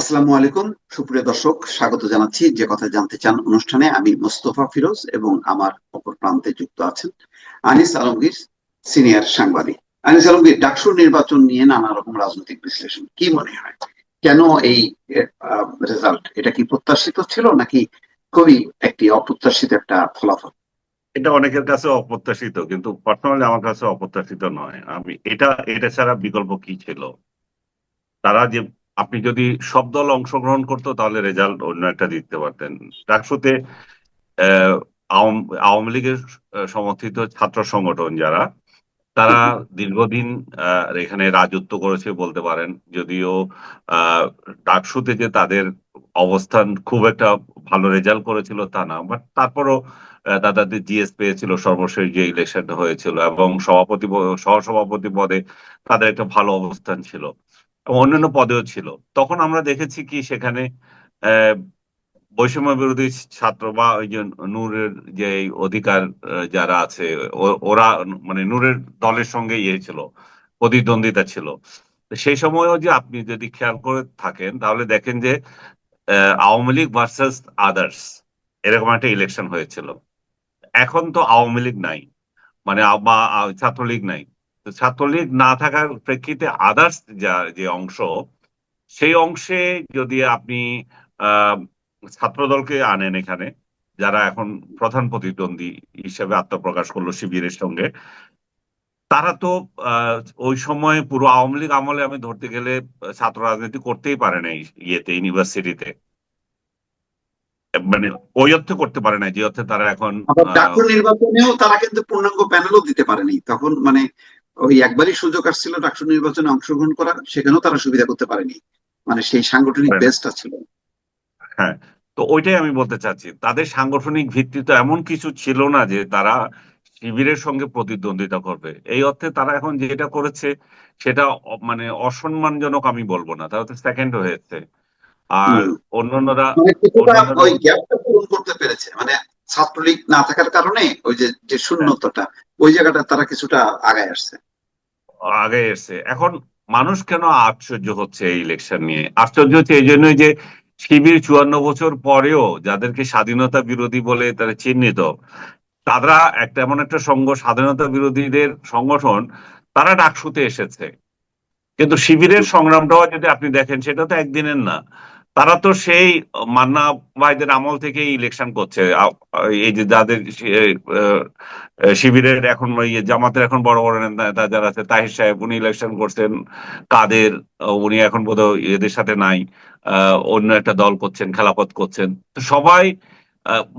আসসালামু আলাইকুম। সুপ্রিয় দর্শক, স্বাগত জানাচ্ছি। যে কথা জানতে চান অনুষ্ঠানে আমি মোস্তফা ফিরোজ এবং আমার অপর প্রান্তে যুক্ত আছেন আনিস আলমগীর, সিনিয়র সাংবাদিক। আনিস আলমগীর, ডাকসুর নির্বাচন নিয়ে নানা রকম রাজনৈতিক বিশ্লেষণ, কি মনে হয়? কেন এই রেজাল্ট এটা কি প্রত্যাশিত ছিল নাকি খুবই একটি অপ্রত্যাশিত একটা ফলাফল? এটা অনেকের কাছে অপ্রত্যাশিত, কিন্তু পার্সোনালি আমার কাছে অপ্রত্যাশিত নয়। আমি, এটা এটা ছাড়া বিকল্প কি ছিল? তারা যে আপনি যদি সব দল অংশগ্রহণ করতো, তাহলে রেজাল্ট অন্য একটা দিতে পারতেন। ডাকসুতে আওয়ামী লীগের সমর্থিত ছাত্র সংগঠন যারা, তারা দীর্ঘদিন এখানে রাজত্ব করেছে বলতে পারেন। যদিও ডাকসুতে যে তাদের অবস্থান খুব একটা ভালো রেজাল্ট করেছিল তা না, বাট তারপরও তাদের জিএস পেয়েছিল, সর্বশেষ যে ইলেকশনটা হয়েছিল, এবং সভাপতি সহসভাপতি পদে তাদের একটা ভালো অবস্থান ছিল। অন্যান্য পদেও ছিল। তখন আমরা দেখেছি কি সেখানে বৈষম্য বিরোধী ছাত্র বা ওই যে নূরের যে অধিকার যারা আছে ওরা মানে নূরের দলের সঙ্গে ইয়ে ছিল, প্রতিদ্বন্দ্বিতা ছিল। সেই সময়ও যে আপনি যদি খেয়াল করে থাকেন, তাহলে দেখেন যে আওয়ামী লীগ ভার্সাস আদার্স, এরকম একটা ইলেকশন হয়েছিল। এখন তো আওয়ামী লীগ নাই মানে বা ছাত্রলীগ নাই। ছাত্রলীগ না থাকার প্রেক্ষিতে আদার্স যা যে অংশ সেই অংশে যদি আপনি ছাত্রদলকে আনেন এখানে যারা এখন প্রধান প্রতিদ্বন্দ্বী হিসেবে আত্মপ্রকাশ করল শিবিরের সঙ্গে তারা তো ওই সময় পুরো আওয়ামী লীগ আমলে আমি ধরতে গেলে ছাত্র রাজনীতি করতেই পারে না ইয়েতে ইউনিভার্সিটিতে। মানে ওই অর্থে করতে পারে না যে অর্থে তারা এখন নির্বাচনেও তারা কিন্তু পূর্ণাঙ্গ প্যানেলও দিতে পারেনি। তখন মানে ওই একবারই সুযোগ আসছিল ডাকসু নির্বাচনে অংশগ্রহণ করার সেখানেও তারা সুবিধা করতে পারেনি। মানে সেই সাংগঠনিক বেসটা ছিল। হ্যাঁ তো ওইটাই আমি বলতে চাচ্ছি। তাদের সাংগঠনিক ভিত্তি তো এমন কিছু ছিল না যে তারা শিবিরের সঙ্গে প্রতিদ্বন্দ্বিতা করবে। এই অর্থে তারা এখন যেটা করেছে সেটা মানে অসম্মানজনক আমি বলব না তারা তো সেকেন্ড হয়েছে। আর অন্যান্যরা ওই গ্যাপটা পূরণ করতে পেরেছে। মানে ছাত্রলীগ না থাকার কারণে ওই যে যে শূন্যতাটা ওই জায়গাটা তারা কিছুটা আগায় আসছে। আগে এসছে। এখন মানুষ কেন আশ্চর্য হচ্ছে এই ইলেকশন নিয়ে? আশ্চর্য হচ্ছে এই জন্যই যে শিবির চুয়ান্ন বছর পরেও যাদেরকে স্বাধীনতা বিরোধী বলে তারা চিহ্নিত, তারা একটা এমন একটা সংঘ স্বাধীনতা বিরোধীদের সংগঠন, তারা ডাকসুতে এসেছে। কিন্তু শিবিরের সংগ্রামটাও যদি আপনি দেখেন, সেটা তো একদিনের না। তারা তো সেই মান্না ভাইদের আমল থেকে ইলেকশন করছে। এই যে যাদের শিবিরের এখন জামাতের এখন বড় বড় নেতা যারা আছে, তাহির সাহেব, উনি ইলেকশন করছেন। কাদের, উনি এখন বোধ এদের সাথে নাই। অন্য একটা দল করছেন, খেলাপথ করছেন। তো সবাই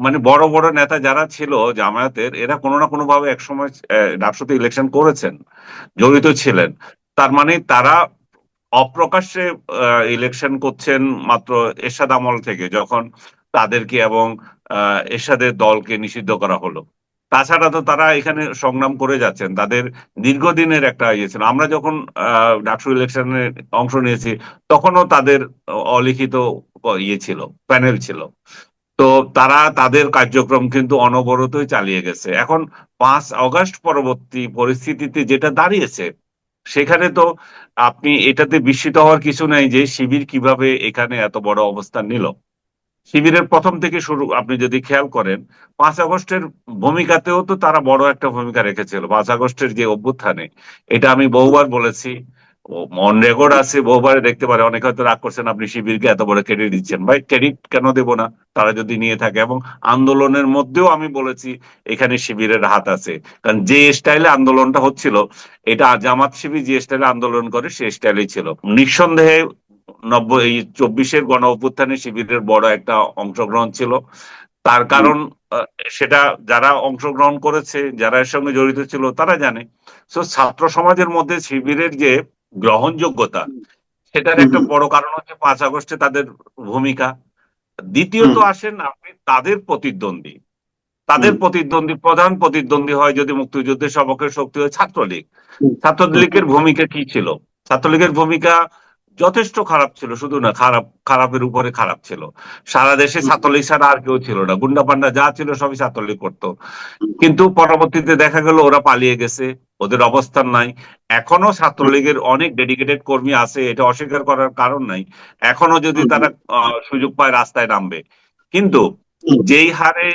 মানে বড় বড় নেতা যারা ছিল জামায়াতের, এরা কোনো না কোনো ভাবে একসময় ডাকসুতে ইলেকশন করেছেন, জড়িত ছিলেন। তার মানে তারা অপ্রকাশ্যে ইলেকশন করছেন মাত্র এরশাদ আমল থেকে যখন তাদেরকে এবং এরশাদের দলকে নিষিদ্ধ করা হলো। তাছাড়া তো তারা এখানে সংগ্রাম করে যাচ্ছেন। তাদের দীর্ঘদিনের একটা ইয়ে ছিল। আমরা যখন ডাকসু ইলেকশনে অংশ নিয়েছি, তখনও তাদের অলিখিত ইয়ে ছিল, প্যানেল ছিল। তো তারা তাদের কার্যক্রম কিন্তু অনবরতই চালিয়ে গেছে। এখন পাঁচ অগাস্ট পরবর্তী পরিস্থিতিতে যেটা দাঁড়িয়েছে সেখানে তো আপনি এটাতে বিস্মিত হওয়ার কিছু নাই যে শিবির কীভাবে এখানে এত বড় অবস্থান নিল। শিবিরের প্রথম থেকে শুরু আপনি যদি খেয়াল করেন, পাঁচ আগস্টের ভূমিকাতেও তো তারা বড় একটা ভূমিকা রেখেছিল। পাঁচ আগস্টের যে অভ্যুত্থানে, এটা আমি বহুবার বলেছি। মন রেকর্ড আছে বহুবার দেখতে পারে। অনেকে হয়তো রাগ করছেন, আপনি শিবিরকে এত বড় ক্রেডিট দিচ্ছেন। ভাই ক্রেডিট কেন দেব না? তারা যদি নিয়ে থাকে এবং আন্দোলনের মধ্যেও আমি বলেছি, এখানে শিবিরের হাত আছে। কারণ যে স্টাইলে আন্দোলনটা হচ্ছিল, এটা জামাত শিবির যে স্টাইলে আন্দোলন করে সে স্টাইলেই ছিল। নিঃসন্দেহে নব্বই, এই চব্বিশের গণ অভ্যুত্থানে শিবিরের বড় একটা অংশগ্রহণ ছিল। তার কারণ সেটা যারা অংশগ্রহণ করেছে, যারা এর সঙ্গে জড়িত ছিল, তারা জানে। সো ছাত্র সমাজের মধ্যে শিবিরের যে গ্রহণযোগ্যতা। সেটার একটা বড় কারণ হচ্ছে পাঁচ আগস্টে তাদের ভূমিকা। দ্বিতীয়ত আসেন আপনি তাদের প্রতিদ্বন্দ্বী। তাদের প্রতিদ্বন্দ্বী প্রধান প্রতিদ্বন্দ্বী হয় যদি মুক্তিযুদ্ধের সপক্ষে শক্তি হয় ছাত্রলীগ। ছাত্রলীগের ভূমিকা কি ছিল? ছাত্রলীগের ভূমিকা যথেষ্ট খারাপ ছিল শুধু না খারাপ খারাপের উপরে খারাপ ছিল। সারা দেশে ছাত্রলীগ ছাড়া আর কেউ ছিল না। গুন্ডা পান্ডা যা ছিল সবই ছাত্রলীগ করতো। কিন্তু পরবর্তীতে দেখা গেল ওরা পালিয়ে গেছে। ওদের অবস্থান নাই। এখনও ছাত্রলীগের অনেক ডেডিকেটেড কর্মী আছে এটা অস্বীকার করার কারণ নাই। এখনও যদি তারা সুযোগ পায় রাস্তায় নামবে। কিন্তু যেই হারে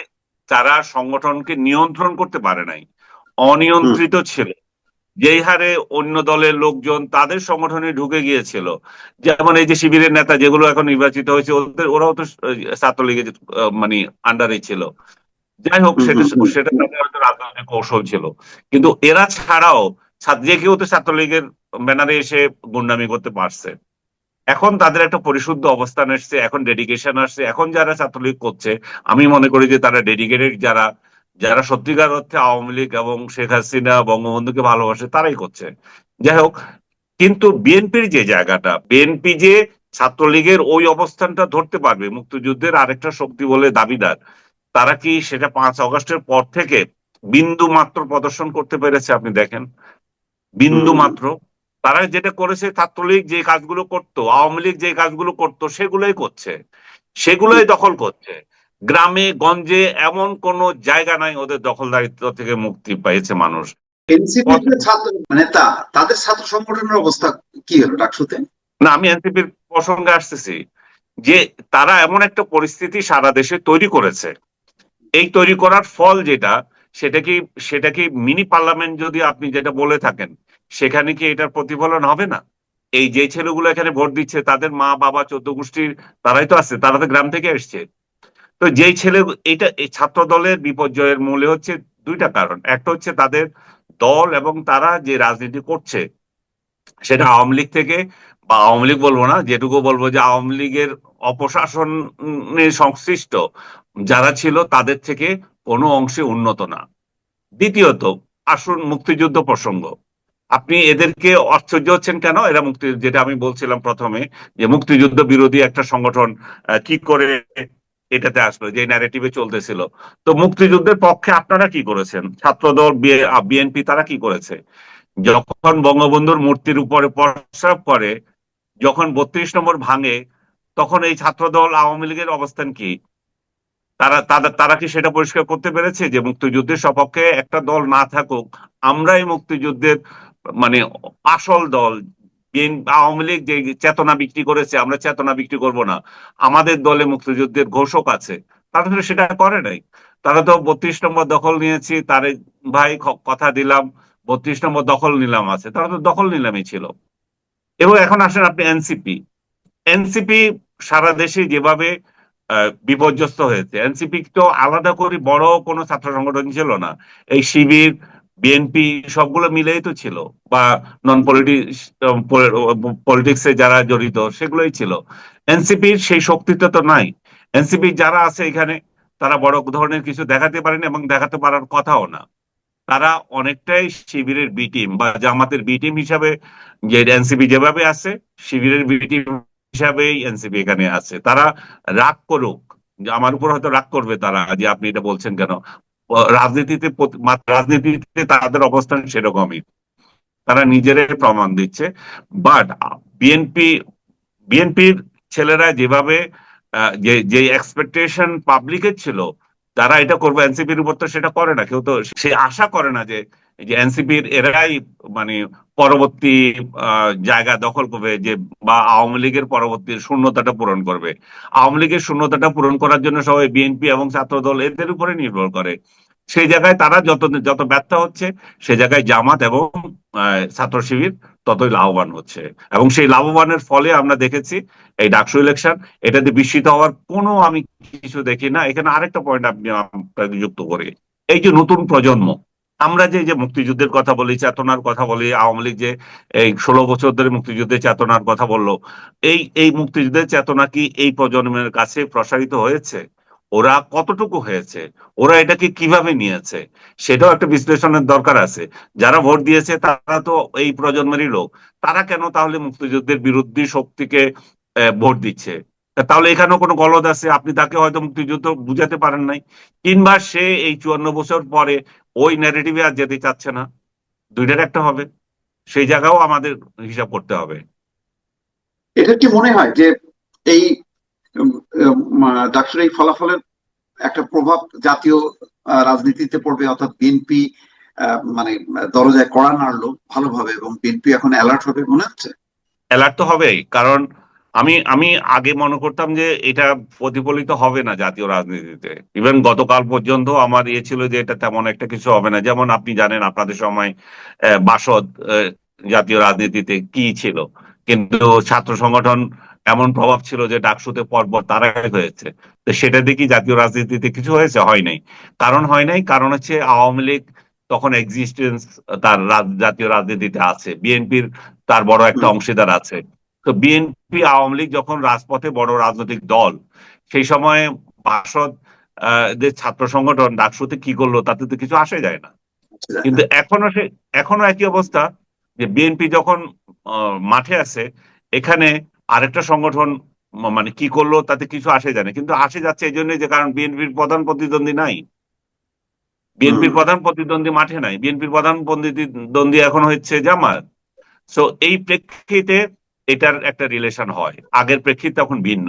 তারা সংগঠনকে নিয়ন্ত্রণ করতে পারে নাই অনিয়ন্ত্রিত ছিল। যেই হারে অন্য দলের লোকজন তাদের সংগঠনে ঢুকে গিয়েছিল। যেমন এই যে শিবিরের নেতা যেগুলো এখন নির্বাচিত হয়েছে ওদের ওরাও তো ছাত্রলীগের মানে আন্ডারে ছিল। যাই হোক সেটা। সেটা তাদের হয়তো রাজনৈতিক কৌশল ছিল। কিন্তু এরা ছাড়াও ছাত্র- যে কেউ তো ছাত্রলীগের ব্যানারে এসে গুন্ডামি করতে পারছে। এখন তাদের একটা পরিশুদ্ধ অবস্থান আসছে এখন ডেডিকেশন আসছে। এখন যারা ছাত্রলীগ করছে আমি মনে করি যে তারা ডেডিকেটেড যারা যারা সত্যিকার অর্থে আওয়ামী লীগ এবং শেখ হাসিনা বঙ্গবন্ধুকে ভালোবাসে তারাই করছে। যাই হোক কিন্তু বিএনপির যে জায়গাটা বিএনপি যে ছাত্রলীগের ওই অবস্থানটা ধরতে পারবে মুক্তিযুদ্ধের আরেকটা শক্তি বলে দাবিদার তারা কি সেটা পাঁচ আগস্টের পর থেকে বিন্দু মাত্র প্রদর্শন করতে পেরেছে আপনি দেখেন? বিন্দু মাত্র। তারা যেটা করেছে ছাত্রলীগ যে কাজগুলো করতো আওয়ামী লীগ যে কাজগুলো করতো সেগুলোই করছে। সেগুলোই দখল করছে। গ্রামে গঞ্জে এমন কোন জায়গা নাই ওদের দখলদারিত্ব থেকে মুক্তি পেয়েছে মানুষ। এনসিপি তাদের ছাত্র সংগঠনের অবস্থা কি হলো ডাকসুতে না আমি এনসিপির প্রসঙ্গে আসতেছি যে তারা এমন একটা পরিস্থিতি সারা দেশে তৈরি করেছে। এই তৈরি করার ফল যেটা সেটা কি সেটা কি মিনি পার্লামেন্ট যদি আপনি যেটা বলে থাকেন সেখানে কি এটার প্রতিফলন হবে না? এই যে ছেলেগুলো এখানে ভোট দিচ্ছে তাদের মা বাবা চোদ্দ গোষ্ঠীর তারাই তো আছে তারা তো গ্রাম থেকে এসছে। তো যেই ছেলে এটা এই ছাত্র দলের বিপর্যয়ের মূলে হচ্ছে দুইটা কারণ। একটা হচ্ছে তাদের দল এবং তারা যে রাজনীতি করছে, সেটা আওয়ামী লীগ থেকে, বা আওয়ামী লীগ বলব না, যেটুকু বলব যে আওয়ামী লীগের অপশাসনে সংশ্লিষ্ট যারা ছিল, তাদের থেকে কোনো অংশে উন্নত না। দ্বিতীয়ত, আসুন মুক্তিযুদ্ধ প্রসঙ্গ। আপনি এদেরকে আশ্চর্য হচ্ছেন কেন? এরা মুক্তি, যেটা আমি বলছিলাম প্রথমে, যে মুক্তিযুদ্ধ বিরোধী একটা সংগঠন কি করে এটাতে আসলো যে ন্যারেটিভে চলতেছিল। তো মুক্তিযুদ্ধের পক্ষে আপনারা কি করেছেন? ছাত্রদল বিএনপি, তারা কি করেছে? যখন বঙ্গবন্ধুর মূর্তির উপরে প্রস্রাব করে, যখন বত্রিশ নম্বর ভাঙে, তখন এই ছাত্রদল আওয়ামী লীগের অবস্থান কি? তারা তারা তারা কি সেটা পরিষ্কার করতে পেরেছে যে মুক্তিযুদ্ধের সপক্ষে একটা দল না থাকুক, আমরাই মুক্তিযুদ্ধের মানে আসল দল আওয়ামী লীগ যে চেতনা বিক্রি করেছে, আমরা চেতনা বিক্রি করব না। আমাদের দলে মুক্তিযুদ্ধের ঘোষক আছে। তারা তো সেটা করে নাই। তারা তো বত্রিশ নম্বর দখল নিয়েছি, তার ভাই কথা দিলাম, বত্রিশ নম্বর দখল নিলাম আছে। তারা তো দখল নিলামই ছিল। এবং এখন আসেন আপনি এনসিপি। এনসিপি সারা দেশে যেভাবে বিপর্যস্ত হয়েছে। এনসিপি তো আলাদা করে বড় কোনো ছাত্র সংগঠন ছিল না। এই শিবির বিএনপি সবগুলো মিলেই তো ছিল, বা নন পলিটিক্স পলিটিক্সে যারা জড়িত সেগুলোই ছিল। এনসিপির সেই শক্তিটা তো নাই। এনসিপি যারা আছে এখানে, তারা বড় ধরনের কিছু দেখাতে পারেনি এবং দেখাতে পারার কথাও না। তারা অনেকটাই শিবিরের বি টিম বা জামাতের বি টিম হিসাবে যে এনসিপি যেভাবে আছে, শিবিরের বি টিম হিসাবেই এনসিপি এখানে আছে। তারা রাগ করুক আমার উপর হয়তো রাগ করবে তারা, যে আপনি এটা বলছেন কেন? রাজনীতিতে রাজনীতিতে তাদের অবস্থান সেরকমই। তারা নিজেরাই প্রমাণ দিচ্ছে। বাট বিএনপি বিএনপির ছেলেরা যেভাবে যে যে এক্সপেকটেশন পাবলিকের ছিল, তারা এটা করবে এনসিপির উপর তো সেটা করে না। কেউ তো সে আশা করে না যে যে এনসিপির এরাই মানে পরবর্তী জায়গা দখল করবে যে, বা আওয়ামী লীগের পরবর্তী শূন্যতাটা পূরণ করবে। আওয়ামী লীগের শূন্যতাটা পূরণ করার জন্য সবাই বিএনপি এবং ছাত্রদল এদের উপরে নির্ভর করে। সেই জায়গায় তারা যত যত ব্যর্থ হচ্ছে, সে জায়গায় জামাত এবং ছাত্র শিবির ততই লাভবান হচ্ছে। এবং সেই লাভবানের ফলে আমরা দেখেছি এই ডাকসু ইলেকশন, এটাতে বিস্মিত হওয়ার কোনো আমি কিছু দেখি না। এখানে আরেকটা পয়েন্ট আপনি যুক্ত করি। এই যে নতুন প্রজন্ম আমরা যে যে মুক্তিযুদ্ধের কথা বলি, চেতনার কথা বলি, আওয়ামী লীগ যে, এই ষোলো বছর ধরে মুক্তিযুদ্ধের চেতনার কথা বলল, এই এই মুক্তিযুদ্ধের চেতনা কি এই প্রজন্মের কাছে প্রসারিত হয়েছে? ওরা কতটুকু হয়েছে? ওরা এটাকে কীভাবে নিয়েছে? সেটাও একটা বিশ্লেষণের দরকার আছে। যারা ভোট দিয়েছে, তারা তো এই প্রজন্মেরই লোক। তারা কেন তাহলে মুক্তিযুদ্ধের বিরোধী শক্তিকে ভোট দিচ্ছে? তাহলে এখানেও কোনো গলদ আছে? আপনি তাকে হয়তো মুক্তিযুদ্ধ বুঝাতে পারেন নাই। কিংবা সে এই চুয়ান্ন বছর পরে ওই ন্যারেটিভে আর যেতে চাচ্ছে না। দুইটার একটা হবে। সেই জায়গাও আমাদের হিসাব করতে হবে। এটা কি মনে হয় যে এই ডাকসুর এই ফলাফলের একটা প্রভাব জাতীয় রাজনীতিতে পড়বে? অর্থাৎ বিএনপি মানে দরজায় কড়া নাড়লো ভালোভাবে এবং বিএনপি এখন অ্যালার্ট হবে মনে হচ্ছে? অ্যালার্ট তো হবেই। কারণ আমি আমি আগে মনে করতাম যে এটা প্রতিফলিত হবে না জাতীয় রাজনীতিতে। ইভেন গতকাল পর্যন্ত আমার ইয়ে ছিল যে এটা তেমন একটা কিছু হবে না। যেমন আপনি জানেন আপনাদের সময় বাসদ জাতীয় রাজনীতিতে কি ছিল? কিন্তু ছাত্র সংগঠন এমন প্রভাব ছিল যে ডাকসুতে পরপর তারাই হয়েছে। তো সেটা দেখি জাতীয় রাজনীতিতে কিছু হয়েছে, হয় নাই। কারণ হয় নাই, কারণ হচ্ছে আওয়ামী লীগ তখন এক্সিস্টেন্স তার জাতীয় রাজনীতিতে আছে। বিএনপির তার বড় একটা অংশীদার আছে। তো বিএনপি আওয়ামী লীগ যখন রাজপথে বড় রাজনৈতিক দল সেই সময় বাসদ আহ, ছাত্র সংগঠন ডাকসুতে কি করল তাতে তো কিছু আসে যায় না। কিন্তু এখনও সে এখনও একই অবস্থা যে বিএনপি যখন মাঠে আছে এখানে আরেকটা সংগঠন মানে কি করল তাতে কিছু আসে যায় না। কিন্তু আসে যাচ্ছে এই জন্যই যে কারণ বিএনপির প্রধান প্রতিদ্বন্দ্বী নাই। বিএনপির প্রধান প্রতিদ্বন্দ্বী মাঠে নাই। বিএনপির প্রধান প্রতিদ্বন্দ্বী এখন হচ্ছে জামাত। সো এই প্রেক্ষিতে এটার একটা রিলেশন হয়। আগের প্রেক্ষিত তখন ভিন্ন।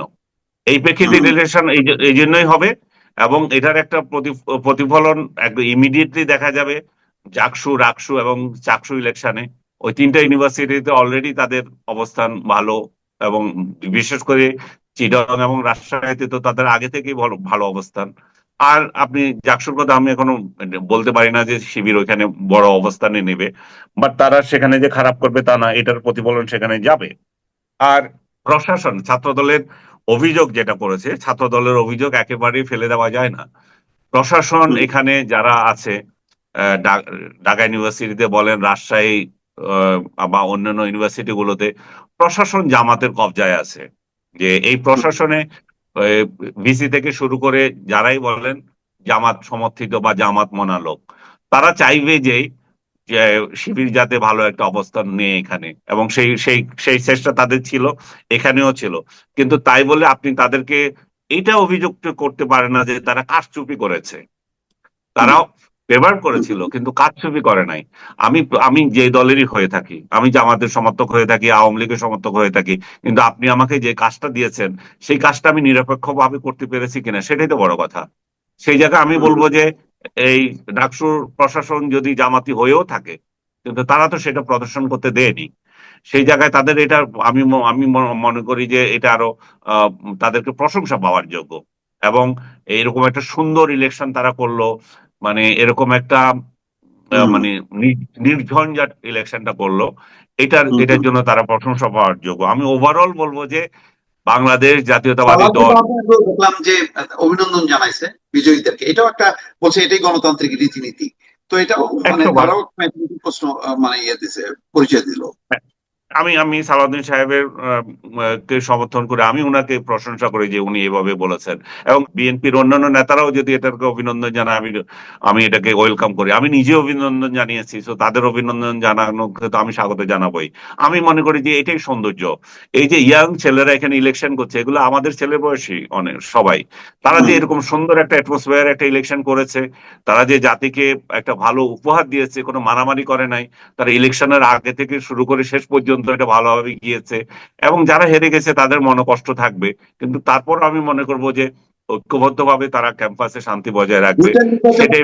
এই প্রেক্ষিতে। রিলেশন এই জন্যই হবে এবং এটার একটা প্রতি- প্রতিফলন একদম ইমিডিয়েটলি দেখা যাবে জাকসু রাকসু এবং চাকসু ইলেকশনে ওই তিনটা ইউনিভার্সিটিতে অলরেডি তাদের অবস্থান ভালো এবং বিশেষ করে চিটং এবং রাজশাহীতে তো তাদের আগে থেকেই ভালো ভালো অবস্থান। আর আপনি জাকসুর কথা আমি এখনও বলতে পারি না যে শিবির ওইখানে বড় অবস্থানে নেবে বাট তারা সেখানে যে খারাপ করবে তা না এটার প্রতিফলন সেখানে যাবে। আর প্রশাসন, ছাত্রদলের অভিযোগ যেটা করেছে, ছাত্রদলের অভিযোগ একেবারেই ফেলে দেওয়া যায় না। প্রশাসন এখানে যারা আছে ঢাকা ইউনিভার্সিটিতে বলেন, রাজশাহী বা অন্যান্য ইউনিভার্সিটি গুলোতে প্রশাসন জামাতের কবজায় আছে। যে এই প্রশাসনে ভিসি থেকে শুরু করে যারাই বলেন, জামাত সমর্থিত বা জামাত মনা লোক, তারা চাইবে যে শিবির যাতে ভালো একটা অবস্থান নিয়ে এখানে। এবং সেই সেই সেই চেষ্টা তাদের ছিল, এখানেও ছিল। কিন্তু তাই বলে আপনি তাদেরকে এটা অভিযোগ করতে পারেন না যে তারা কারচুপি করেছে। তারাও ফেভার করেছিল, কিন্তু কারচুপি করে নাই। আমি আমি যে দলেরই হয়ে থাকি, আমি জামাতের সমর্থক হয়ে থাকি, আওয়ামী লীগের সমর্থক হয়ে থাকি, কিন্তু আপনি আমাকে যে কাজটা দিয়েছেন, সেই কাজটা আমি নিরপেক্ষভাবে করতে পেরেছি কিনা, সেটাই তো বড় কথা। সেই জায়গায় আমি বলব যে এই ডাকসুর প্রশাসন যদি জামাতি হয়েও থাকে কিন্তু তারা তো সেটা প্রদর্শন করতে দেয়নি। সেই জায়গায় তাদের এটা আমি আমি মনে করি যে এটা আরও তাদেরকে প্রশংসা পাওয়ার যোগ্য। এবং এরকম একটা সুন্দর ইলেকশন তারা করল মানে এরকম একটা মানে নির্ঝঞ্ঝাট ইলেকশনটা করল। এটার এটার জন্য তারা প্রশংসা পাওয়ার যোগ্য। আমি ওভারঅল বলব যে বাংলাদেশ জাতীয়তাবাদী দল। দেখলাম যে অভিনন্দন জানাইছে বিজয়ীদেরকে। এটাও একটা বলছে এটাই গণতান্ত্রিক রীতিনীতি। তো এটাও মানে তারাও প্রশ্ন মানে ইয়ে দিছে পরিচয় দিল। আমি আমি সালাউদ্দিন সাহেবের কে সমর্থন করে আমি ওনাকে প্রশংসা করি যে উনি এভাবে বলেছেন। এবং বিএনপির অন্যান্য নেতারাও যদি এটাকে অভিনন্দন জানায় আমি আমি এটাকে ওয়েলকাম করি। আমি নিজে অভিনন্দন জানিয়েছি তো তাদের অভিনন্দন জানানোকে তো আমি স্বাগত জানাবোই। আমি মনে করি যে এটাই সৌন্দর্য। এই যে ইয়াং ছেলেরা এখানে ইলেকশন করছে এগুলো আমাদের ছেলে বয়সী অনেক সবাই। তারা যে এরকম সুন্দর একটা অ্যাটমসফিয়ার একটা ইলেকশন করেছে তারা যে জাতিকে একটা ভালো উপহার দিয়েছে কোনো মারামারি করে নাই তারা ইলেকশনের আগে থেকে শুরু করে শেষ পর্যন্ত এটা ভালোভাবে গিয়েছে এবং যারা হেরে গেছে তাদের মনে কষ্ট থাকবে। কিন্তু তারপর আমি মনে করব যে ঐক্যবদ্ধভাবে তারা ক্যাম্পাসে শান্তি বজায় রাখবে সেটাই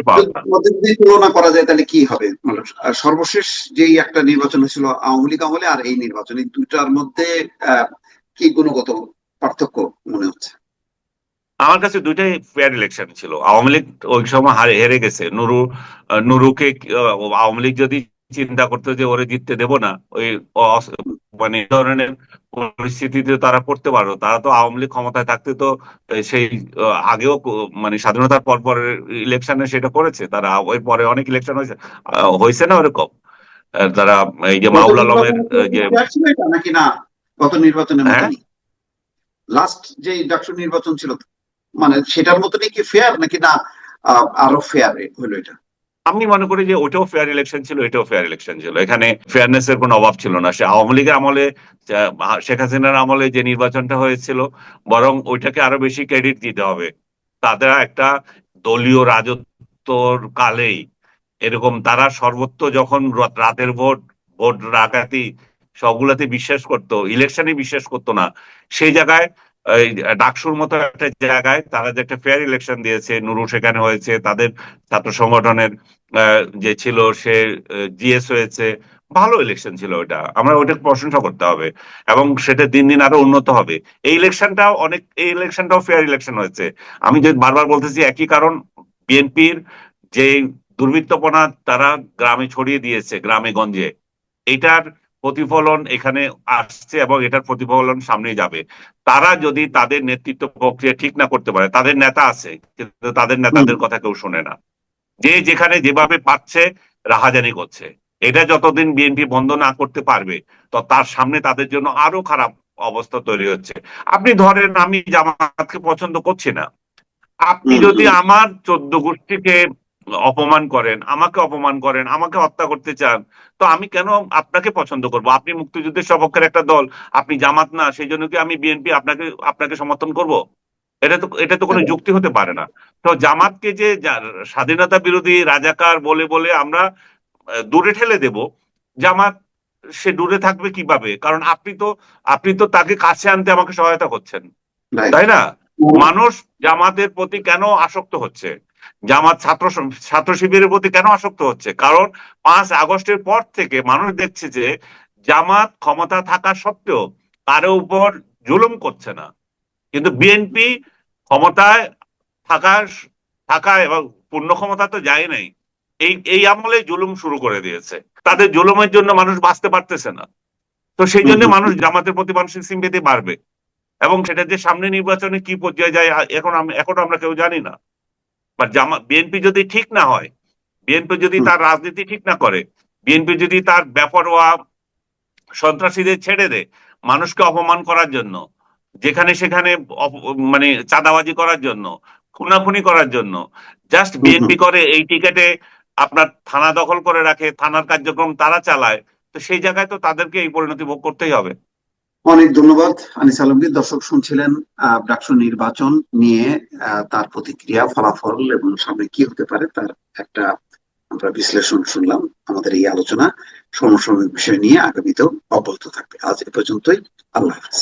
যদি তুলনা করা যায় তাহলে কি হবে? মানে সর্বশেষ যেই একটা নির্বাচন হয়েছিল আওয়ামী লীগ আমলে আর এই নির্বাচন এই দুইটার মধ্যে কি গুণগত পার্থক্য মনে হচ্ছে? আমার কাছে দুইটাই ফেয়ার ইলেকশন ছিল। আওয়ামী লীগ ওই সময় হারে হেরে গেছে। নুরু নুরুকে আওয়ামী লীগ যদি চিন্তা করতো যে ওরে জিততে দেব না। ওই মানে এই ধরনের পরিস্থিতিতে তারা করতে পারো তারা তো আওয়ামী লীগ ক্ষমতায় থাকতে তো সেই আগেও মানে স্বাধীনতার পর পরের ইলেকশনে সেটা করেছে। তারা ওই পরে অনেক ইলেকশন হয়েছে। হয়েছে না ওরকম? তারা এই যে মাউল আলমের যে নাকি না? গত নির্বাচনের হ্যাঁ? লাস্ট যে ডাকসু নির্বাচন ছিল মানে সেটার মতনই কি ফেয়ার নাকি না আরও ফেয়ার হলো এটা? আমি মনে করি যে ওইটাও ফেয়ার ইলেকশন ছিল, এটাও ফেয়ার ইলেকশন ছিল। এখানে ফেয়ারনেস এর কোনো অভাব ছিল না। সে আওয়ামী লীগের আমলে শেখ হাসিনার আমলে যে নির্বাচনটা হয়েছিল, বরং ওইটাকে আরও বেশি ক্রেডিট দিতে হবে। তাদের একটা দলীয় রাজত্বর কালেই এরকম তারা সর্বত্র যখন রাতের ভোট ভোট ডাকাতি, সবগুলাতে বিশ্বাস করতো ইলেকশনে বিশ্বাস করতো না। সেই জায়গায় এই ডাকসুর মতো একটা জায়গায় তারা যে একটা ফেয়ার ইলেকশন দিয়েছে, নুরু সেখানে হয়েছে, তাদের ছাত্র সংগঠনের যে ছিল সে জিএস হয়েছে, ভালো ইলেকশন ছিল ওটা আমরা ওইটা প্রশংসা করতে হবে এবং সেটা দিন দিন আরও উন্নত হবে। এই ইলেকশনটাও অনেক, এই ইলেকশনটাও ফেয়ার ইলেকশন হয়েছে। আমি যে বারবার বলতেছি, একই কারণ, বিএনপির যে দুর্বৃত্তপনা তারা গ্রামে ছড়িয়ে দিয়েছে, গ্রামে গঞ্জে। এটার প্রতিফলন এখানে আসছে এবং এটার প্রতিফলন সামনে যাবে। তারা যদি তাদের নেতৃত্ব প্রক্রিয়া ঠিক না করতে পারে তাদের নেতা আছে কিন্তু তাদের নেতাদের কথা কেউ শোনে না। যে যেখানে যেভাবে পাচ্ছে রাহাজানি করছে। এটা যতদিন বিএনপি বন্ধ না করতে পারবে তো তার সামনে তাদের জন্য আরও খারাপ অবস্থা তৈরি হচ্ছে। আপনি ধরেন আমি জামাতকে পছন্দ করছি না। আপনি যদি আমার চোদ্দ গোষ্ঠীকে অপমান করেন আমাকে অপমান করেন আমাকে হত্যা করতে চান তো আমি কেন আপনাকে পছন্দ করব? আপনি মুক্তিযুদ্ধের সপক্ষের একটা দল আপনি জামাত না সেই জন্য কি আমি বিএনপি আপনাকে আপনাকে সমর্থন করব? এটা তো এটা তো কোনো যুক্তি হতে পারে না। তো জামাতকে যে স্বাধীনতা বিরোধী রাজাকার বলে বলে আমরা দূরে ঠেলে দেব জামাত সে দূরে থাকবে কীভাবে? কারণ আপনি তো আপনি তো তাকে কাছে আনতে আমাকে সহায়তা করছেন। তাই না? মানুষ জামাতের প্রতি কেন আসক্ত হচ্ছে? জামাত ছাত্র ছাত্র শিবিরের প্রতি কেন আসক্ত হচ্ছে? কারণ পাঁচ আগস্টের পর থেকে মানুষ দেখছে যে জামাত ক্ষমতা থাকা সত্ত্বেও কারও উপর জুলুম করছে না। কিন্তু বিএনপি ক্ষমতায় থাকা থাকা এবং পূর্ণ ক্ষমতা তো যায় নাই। এই এই আমলে জুলুম শুরু করে দিয়েছে। তাদের জুলুমের জন্য মানুষ বাঁচতে পারতেছে না। তো সেই জন্য মানুষ জামাতের প্রতি মানসিক সিম্পেতি বাড়বে। এবং সেটা যে সামনে নির্বাচনে কি পর্যায়ে যায় এখন এখন আমরা কেউ জানি না। বা জামা বিএনপি যদি ঠিক না হয় বিএনপি যদি তার রাজনীতি ঠিক না করে বিএনপি যদি তার বেপরোয়া সন্ত্রাসীদের ছেড়ে দেয় মানুষকে অপমান করার জন্য যেখানে সেখানে মানে চাঁদাবাজি করার জন্য খুনাখুনি করার জন্য জাস্ট বিএনপি করে এই টিকেটে আপনার থানা দখল করে রাখে থানার কার্যক্রম তারা চালায় তো সেই জায়গায় তো তাদেরকে এই পরিণতি ভোগ করতেই হবে। অনেক ধন্যবাদ। আনিস আলমগীর, দর্শক শুনছিলেন ডাকসু নির্বাচন নিয়ে তার প্রতিক্রিয়া, ফলাফল এবং সামনে কি হতে পারে তার একটা আমরা বিশ্লেষণ শুনলাম আমাদের এই আলোচনা। সমসাময়িক বিষয় নিয়ে আগামীতেও অব্যাহত থাকবে। আজ এ পর্যন্তই। আল্লাহ হাফেজ।